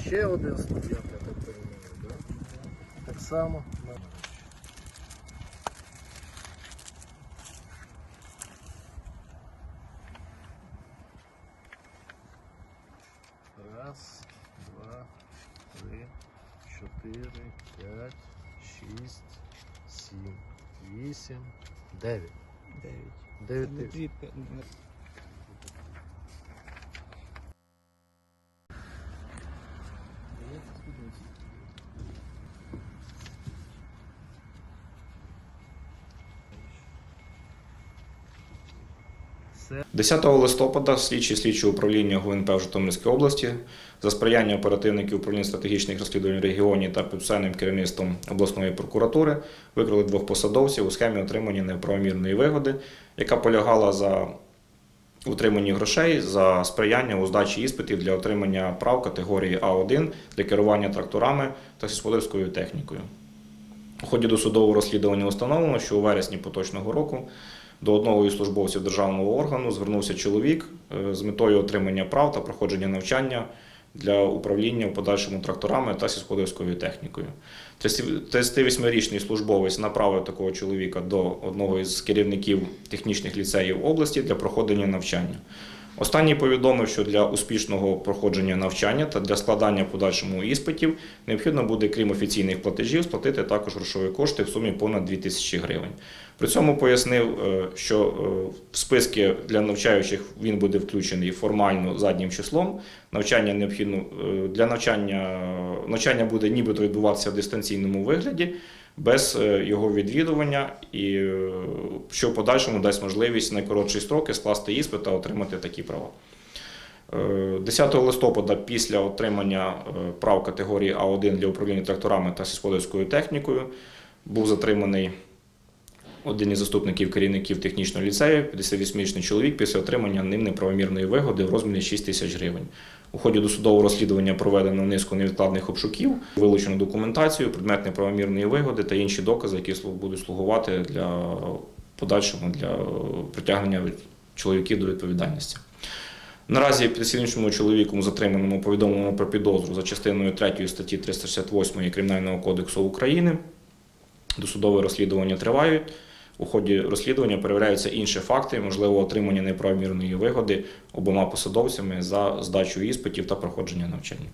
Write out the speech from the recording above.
Ще один студент, я так розумію, да? Так само. Раз, два, три, чотири, п'ять, шість, сім, вісім, дев'ять. Дев'ять. Дев'ять дев'ять. тисяч. дві, 10 листопада слідчі слідчого управління ГУНП в Житомирській області за сприяння оперативників управління стратегічних розслідувань в регіоні та підписаним керівництвом обласної прокуратури викрили двох посадовців у схемі отримання неправомірної вигоди, яка полягала за утриманні грошей за сприяння у здачі іспитів для отримання прав категорії А1 для керування тракторами та сільськогосподарською технікою. У ході досудового розслідування установлено, що у вересні поточного року до одного із службовців державного органу звернувся чоловік е, з метою отримання прав та проходження навчання для управління в подальшому тракторами та сільськогосподарською технікою. 38-річний службовець направив такого чоловіка до одного із керівників технічних ліцеїв області для проходження навчання. Останній повідомив, що для успішного проходження навчання та для складання подальшому іспитів необхідно буде, крім офіційних платежів, сплатити також грошові кошти в сумі понад 2 тисячі гривень. При цьому пояснив, е, що е, в списки для навчаючих він буде включений формально заднім числом. Навчання необхідно е, для навчання навчання буде нібито відбуватися в дистанційному вигляді без е, його відвідування, і е, що в подальшому дасть можливість найкоротші строки скласти іспит та отримати такі права. Е, 10 листопада після отримання е, прав категорії А1 для управління тракторами та сільськогосподарською технікою був затриманий один із заступників керівників технічного ліцею, 58-річний чоловік, після отримання ним неправомірної вигоди в розмірі 6 тисяч гривень. У ході досудового розслідування проведено низку невідкладних обшуків, вилучено документацію, предмет неправомірної вигоди та інші докази, які будуть слугувати для подальшого для притягнення чоловіків до відповідальності. Наразі 57-річному чоловіку затриманому повідомлено про підозру за частиною 3 статті 368 Кримінального кодексу України. Досудове розслідування тривають. У ході розслідування перевіряються інші факти, можливо, отримання неправомірної вигоди обома посадовцями за здачу іспитів та проходження навчання.